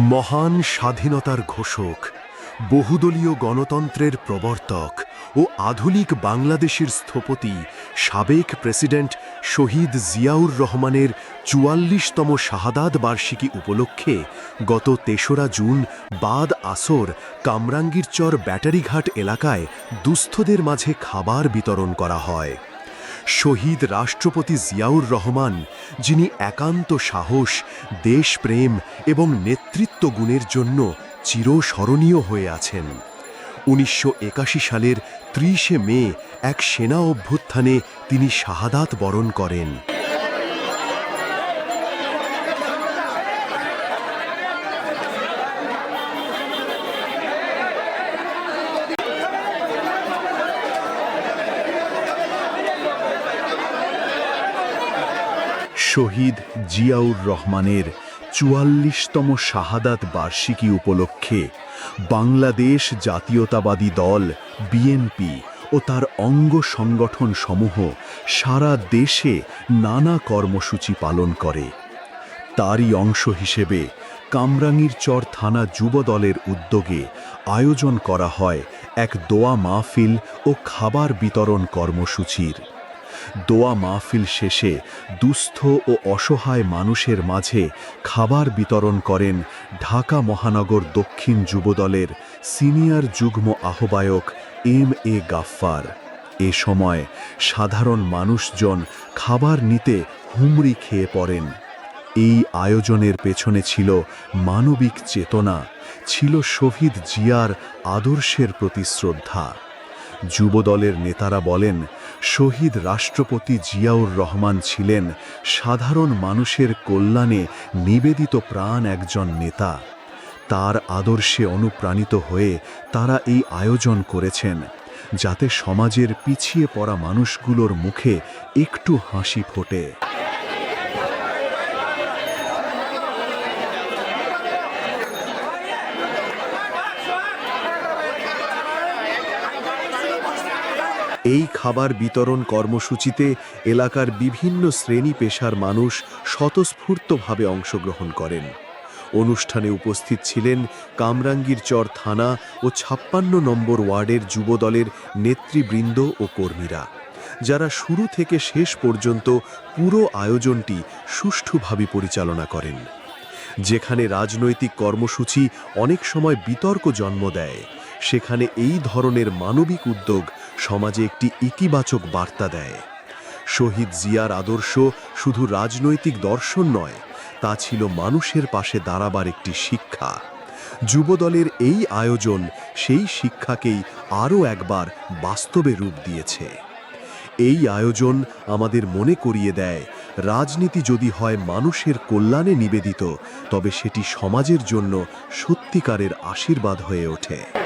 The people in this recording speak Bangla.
মহান স্বাধীনতার ঘোষক, বহুদলীয় গণতন্ত্রের প্রবর্তক ও আধুনিক বাংলাদেশের স্থপতি সাবেক প্রেসিডেন্ট শহীদ জিয়াউর রহমানের চুয়াল্লিশতম শাহাদাত বার্ষিকী উপলক্ষে গত তেসরা জুন বাদ আসর কামরাঙ্গীরচর ব্যাটারিঘাট এলাকায় দুস্থদের মাঝে খাবার বিতরণ করা হয়। শহীদ রাষ্ট্রপতি জিয়াউর রহমান, যিনি একান্ত সাহস, দেশপ্রেম এবং নেতৃত্ব গুণের জন্য চিরস্মরণীয় হয়ে আছেন। উনিশশো একাশি সালের ত্রিশে মে এক সেনা অভ্যুত্থানে তিনি শাহাদাত বরণ করেন। শহীদ জিয়াউর রহমানের চুয়াল্লিশতম শাহাদাত বার্ষিকী উপলক্ষে বাংলাদেশ জাতীয়তাবাদী দল বিএনপি ও তার অঙ্গ সংগঠন সমূহ সারা দেশে নানা কর্মসূচি পালন করে। তারই অংশ হিসেবে কামরাঙ্গীরচর থানা যুব দলের উদ্যোগে আয়োজন করা হয় এক দোয়া মাহফিল ও খাবার বিতরণ কর্মসূচির। দোয়া মাহফিল শেষে দুস্থ ও অসহায় মানুষের মাঝে খাবার বিতরণ করেন ঢাকা মহানগর দক্ষিণ যুবদলের সিনিয়র যুগ্ম আহ্বায়ক এম এ গাফফার। এ সময় সাধারণ মানুষজন খাবার নিতে হুমড়ি খেয়ে পড়েন। এই আয়োজনের পেছনে ছিল মানবিক চেতনা, ছিল শহীদ জিয়ার আদর্শের প্রতি শ্রদ্ধা। যুবদলের নেতারা বলেন, শহীদ রাষ্ট্রপতি জিয়াউর রহমান ছিলেন সাধারণ মানুষের কল্যাণে নিবেদিত প্রাণ একজন নেতা। তার আদর্শে অনুপ্রাণিত হয়ে তারা এই আয়োজন করেছেন, যাতে সমাজের পিছিয়ে পড়া মানুষগুলোর মুখে একটু হাসি ফোটে। এই খাবার বিতরণ কর্মসূচিতে এলাকার বিভিন্ন শ্রেণি পেশার মানুষ স্বতঃস্ফূর্তভাবে অংশগ্রহণ করেন। অনুষ্ঠানে উপস্থিত ছিলেন কামরাঙ্গীরচর থানা ও ছাপ্পান্ন নম্বর ওয়ার্ডের যুবদলের নেতৃবৃন্দ ও কর্মীরা, যারা শুরু থেকে শেষ পর্যন্ত পুরো আয়োজনটি সুষ্ঠুভাবে পরিচালনা করেন। যেখানে রাজনৈতিক কর্মসূচি অনেক সময় বিতর্ক জন্ম দেয়, সেখানে এই ধরনের মানবিক উদ্যোগ সমাজে একটি ইতিবাচক বার্তা দেয়। শহীদ জিয়ার আদর্শ শুধু রাজনৈতিক দর্শন নয়, তা ছিল মানুষের পাশে দাঁড়াবার একটি শিক্ষা। যুবদলের এই আয়োজন সেই শিক্ষাকেই আরও একবার বাস্তবে রূপ দিয়েছে। এই আয়োজন আমাদের মনে করিয়ে দেয়, রাজনীতি যদি হয় মানুষের কল্যাণে নিবেদিত, তবে সেটি সমাজের জন্য সত্যিকারের আশীর্বাদ হয়ে ওঠে।